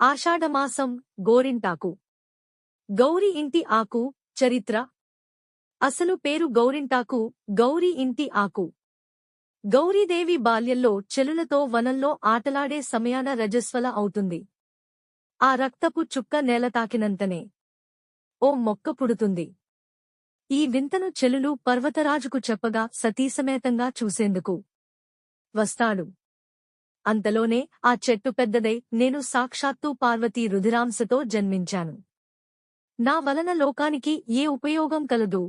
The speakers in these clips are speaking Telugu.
ఆషాఢమాసం గోరింటాకు. గౌరి ఇంటి ఆకు చరిత్ర. అసలు పేరు గౌరింటాకు గౌరీ ఇంటి ఆకు. గౌరీదేవి బాల్యంలో చెలులతో వనంలో ఆటలాడే సమయాన రజస్వల అవుతుంది. ఆ రక్తపు చుక్క నేల తాకినంతనే ఓ మొక్క పుడుతుంది. ఈ వింతను చెలులు పర్వతరాజుకు చెప్పగా సతీసమేతంగా చూసేందుకు వస్తాడు. అంతలోనే ఆ చెట్టు పెద్దదై నేను సాక్షాత్తు పార్వతీ రుధిరాంశతో జన్మించాను. నా వలన లోకానికి ఏ ఉపయోగం కలదు?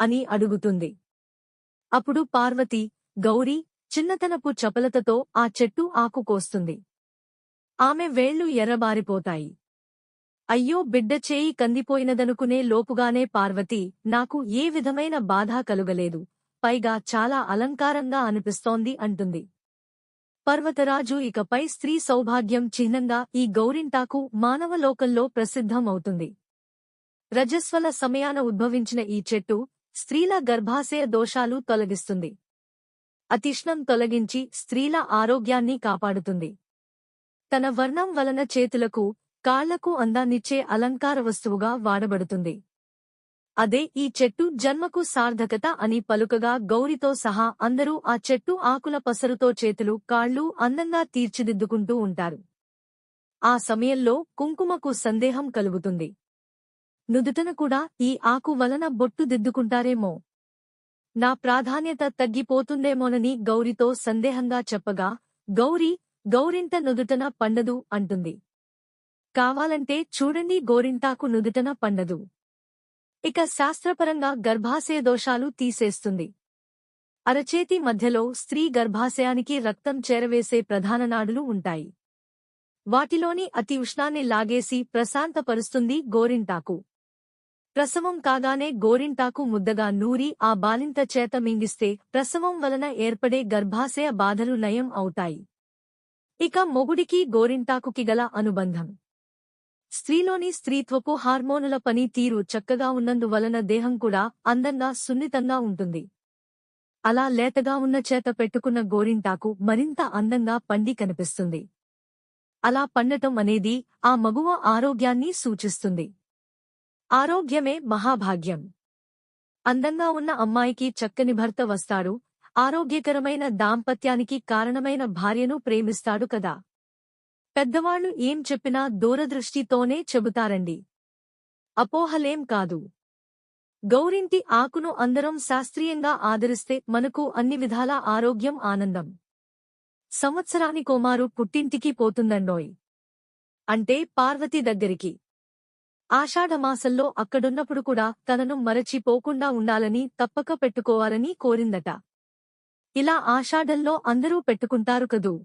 అని అడుగుతుంది. అప్పుడు పార్వతి గౌరీ చిన్నతనపు చపలతతో ఆ చెట్టు ఆకు కోస్తుంది. ఆమె వేళ్ళు ఎర్రబారిపోతాయి. అయ్యో బిడ్డ చేయి కందిపోయినదనుకునే లోపుగానే పార్వతి నాకు ఏ విధమైన బాధ కలుగలేదు. పైగా చాలా అలంకారంగా అనిపిస్తోంది అంటుంది. పర్వతరాజు ఇకపై స్త్రీ సౌభాగ్యం చిహ్నంగా ఈ గౌరింటాకు మానవలోకంలో ప్రసిద్ధమవుతుంది. రజస్వల సమయాన ఉద్భవించిన ఈ చెట్టు స్త్రీల గర్భాశయ దోషాలు తొలగిస్తుంది. అతిష్ణం తొలగించి స్త్రీల ఆరోగ్యాన్ని కాపాడుతుంది. తన వర్ణం వలన చేతులకు కాళ్ళకు అందాన్నిచ్చే అలంకార వస్తువుగా వాడబడుతుంది. అదే ఈ చెట్టు జన్మకు సార్థకత అని పలుకగా గౌరితో సహా అందరూ ఆ చెట్టు ఆకుల పసరుతో చేతులు కాళ్ళు అందంగా తీర్చిదిద్దుకుంటూ ఉంటారు. ఆ సమయంలో కుంకుమకు సందేహం కలుగుతుంది. నుదుటన కూడా ఈ ఆకు వలన బొట్టు దిద్దుకుంటారేమో. నా ప్రాధాన్యత తగ్గిపోతుందేమోనని గౌరితో సందేహంగా చెప్పగా గౌరీ గౌరింట నుదుటన పండదు అంటుంది. కావాలంటే చూడండి గోరింటాకు నుదుటన పండదు. ఇక శాస్త్రపరంగా గర్భాశయ దోషాలు తీసేస్తుంది. అరచేతి మధ్యలో స్త్రీ గర్భాశయానికి రక్తం చేరవేసే ప్రధాన నాడులు ఉంటాయి. వాటిలోని అతి ఉష్ణాన్ని లాగేసి ప్రశాంతపరుస్తుంది గోరింటాకు. ప్రసవం కాగానే గోరింటాకు ముద్దగా నూరి ఆ బాలింత చేత మింగిస్తే ప్రసవం వలన ఏర్పడే గర్భాశయ బాధలు నయం అవుతాయి. ఇక మొగుడికి గోరింటాకుకి గల అనుబంధం. స్త్రీలోని స్త్రీత్వపు హార్మోనుల పని తీరు చక్కగా ఉన్నందువలన దేహం కూడా అందంగా సున్నితంగా ఉంటుంది. అలా లేతగా ఉన్న చేత పెట్టుకున్న గోరింటాకు మరింత అందంగా పండి కనిపిస్తుంది. అలా పండటం అనేది ఆ మగువ ఆరోగ్యాన్ని సూచిస్తుంది. ఆరోగ్యమే మహాభాగ్యం. అందంగా ఉన్న అమ్మాయికి చక్కని భర్త వస్తాడు. ఆరోగ్యకరమైన దాంపత్యానికి కారణమైన భార్యను ప్రేమిస్తాడు కదా. పెద్దవాళ్ళు ఏం చెప్పినా దూరదృష్టితోనే చెబుతారండి. అపోహలేం కాదు. గౌరింటి ఆకును అందరం శాస్త్రీయంగా ఆదరిస్తే మనకు అన్ని విధాల ఆరోగ్యం ఆనందం. సంవత్సరాని కోమారు పుట్టింటికి పోతుందండోయ్. అంటే పార్వతి దగ్గరికి. ఆషాఢమాసంలో అక్కడున్నప్పుడు కూడా తనను మరచిపోకుండా ఉండాలని తప్పక పెట్టుకోవాలని కోరిందట. ఇలా ఆషాఢంలో అందరూ పెట్టుకుంటారు కదూ.